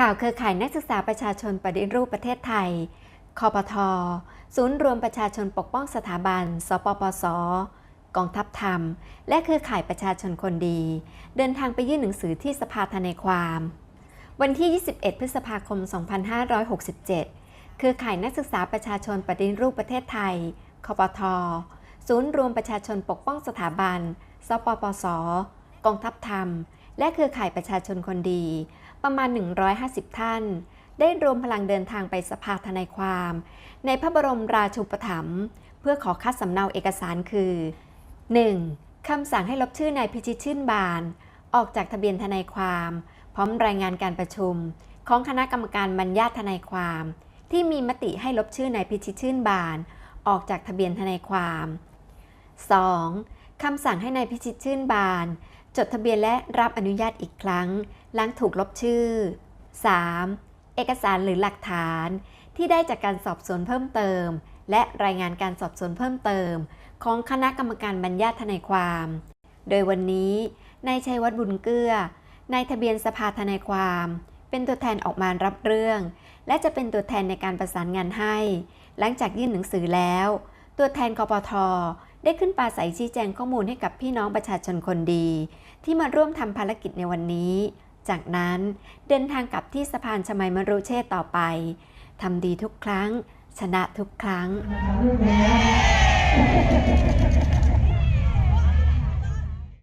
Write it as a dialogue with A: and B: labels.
A: ข่าวเครือข่ายนักศึกษาประชาชนปฏิรูปประเทศไทย คอปท ศูนย์รวมประชาชนปกป้องสถาบัน สปปส กองทัพธรรม และเครือข่ายประชาชนคนดี เดินทางไปยื่นหนังสือที่สภาทนายความ วันที่ 21 พฤษภาคม 2567 เครือข่ายนักศึกษาประชาชนปฏิรูปประเทศไทย คอปท ศูนย์รวมประชาชนปกป้องสถาบัน สปปส กองทัพธรรม และเครือข่ายประชาชนคนดี ประมาณ 150 ท่าน ได้รวมพลังเดินทางไปสภาทนายความ ในพระบรมราชูปถัมภ์เพื่อขอคัดสำเนาเอกสารคือ 1. คำสั่งให้ลบชื่อนายพิชิตชื่นบาน ออกจากทะเบียนทนายความ พร้อมรายงานการประชุม ของคณะกรรมการบรรยาทนายความ ที่มีมติให้ลบชื่อนายพิชิตชื่นบาน ออกจากทะเบียนทนายความ 2. คำสั่งให้นายพิชิตชื่นบาน จดทะเบียนและรับอนุญาตอีกครั้ง หลังถูกลบชื่อ 3. เอกสารหรือหลักฐานที่ได้จากการสอบสวนเพิ่มเติม และรายงานการสอบสวนเพิ่มเติม ของคณะกรรมการบรรยาททนายความ โดยวันนี้นายชัยวัฒน์บุญเกื้อนายทะเบียนสภาทนายความ เป็นตัวแทนออกมารับเรื่อง และจะเป็นตัวแทนในการประสานงานให้ หลังจากยื่นหนังสือแล้ว ตัวแทนกปท ได้ขึ้นปราศัยชี้แจงข้อมูลให้กับพี่น้องประชาชนคนดี ที่มาร่วมทำภารกิจในวันนี้ จากนั้นเดินทางกลับที่สะพานชมัยมรุเชษต่อไปทำดีทุกครั้ง ชนะทุกครั้ง